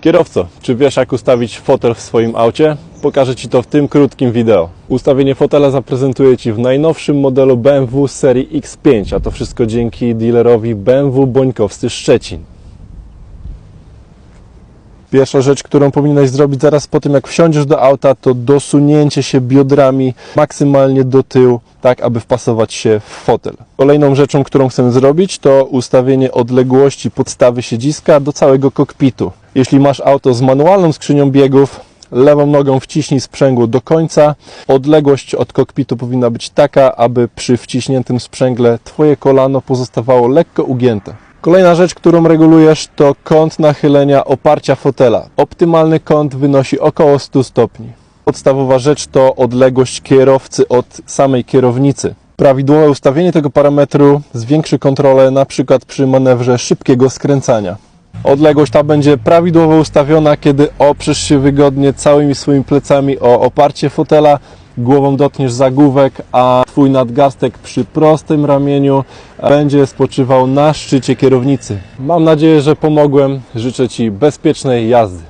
Kierowco, czy wiesz jak ustawić fotel w swoim aucie? Pokażę Ci to w tym krótkim wideo. Ustawienie fotela zaprezentuję Ci w najnowszym modelu BMW serii X5, a to wszystko dzięki dealerowi BMW Bońkowscy Szczecin. Pierwsza rzecz, którą powinieneś zrobić zaraz po tym, jak wsiądziesz do auta, to dosunięcie się biodrami maksymalnie do tyłu, tak aby wpasować się w fotel. Kolejną rzeczą, którą chcę zrobić, to ustawienie odległości podstawy siedziska do całego kokpitu. Jeśli masz auto z manualną skrzynią biegów, lewą nogą wciśnij sprzęgło do końca. Odległość od kokpitu powinna być taka, aby przy wciśniętym sprzęgle Twoje kolano pozostawało lekko ugięte. Kolejna rzecz, którą regulujesz, to kąt nachylenia oparcia fotela. Optymalny kąt wynosi około 100 stopni. Podstawowa rzecz to odległość kierowcy od samej kierownicy. Prawidłowe ustawienie tego parametru zwiększy kontrolę przykład przy manewrze szybkiego skręcania. Odległość ta będzie prawidłowo ustawiona, kiedy oprzesz się wygodnie całymi swoimi plecami o oparcie fotela, głową dotkniesz zagłówek, a Twój nadgarstek przy prostym ramieniu będzie spoczywał na szczycie kierownicy. Mam nadzieję, że pomogłem. Życzę Ci bezpiecznej jazdy.